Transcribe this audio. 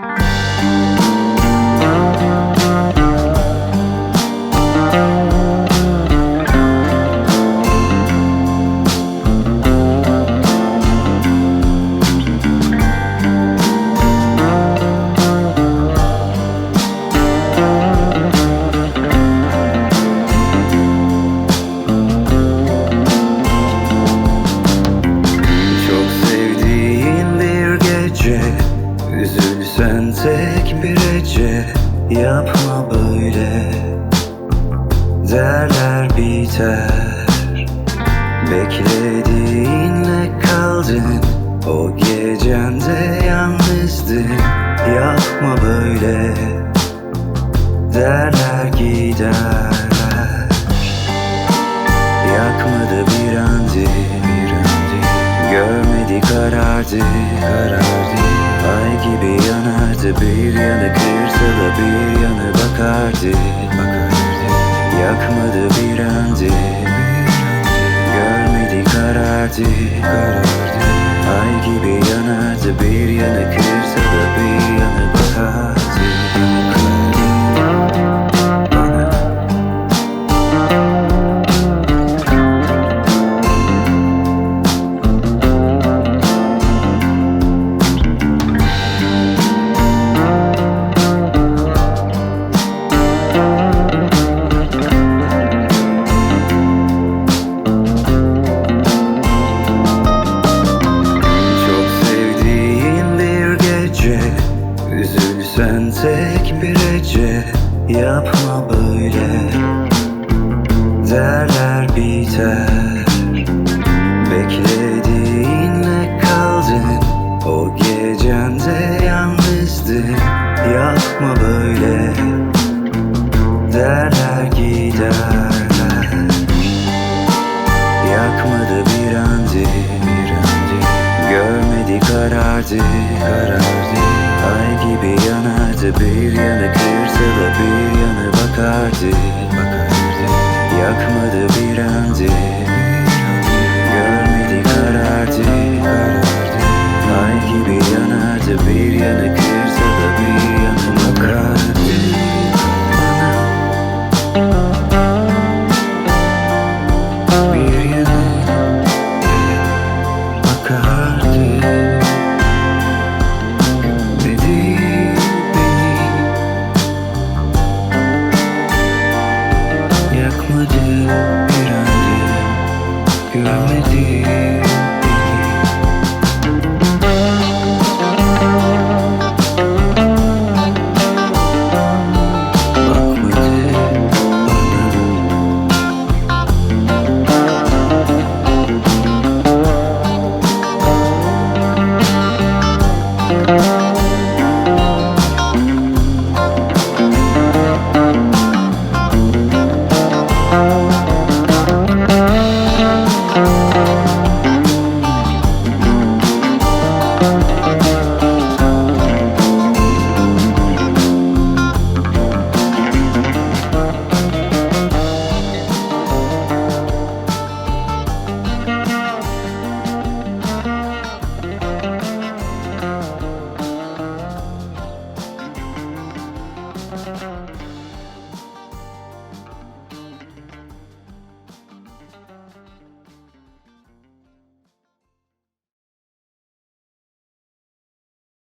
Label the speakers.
Speaker 1: Bye. Üzülsen tek bir gece Yapma böyle. Derler biter. Beklediğinle kaldın? O gecende yalnızdın Yapma böyle. Derler giderler. Yakmadı bir andı, bir andı Görmedi karardı, karardı yanardı bir yanı kırsa da bir yanı bakardı, bakardı. Yakmadı bir bir andı Görmedi karardı, karardı. Ay gibi yanardı bir yanı kırsa da bir Tek bir gece Yapma böyle. Derler biter. Beklediğinle kaldın O gecende yalnızdın Yapma böyle. Derler giderler. Yakmadı bir andı, bir andı Görmedi karardı, karardı yanardı bir yanı kırsa da bir yanı bakardı, bakardı. Yakmadı bir andı, Görmedi karardı, karardı. Ay gibi yanardı bir yanı kırsa da bir yanı bakardı. Bir yanı bakardı Görmedi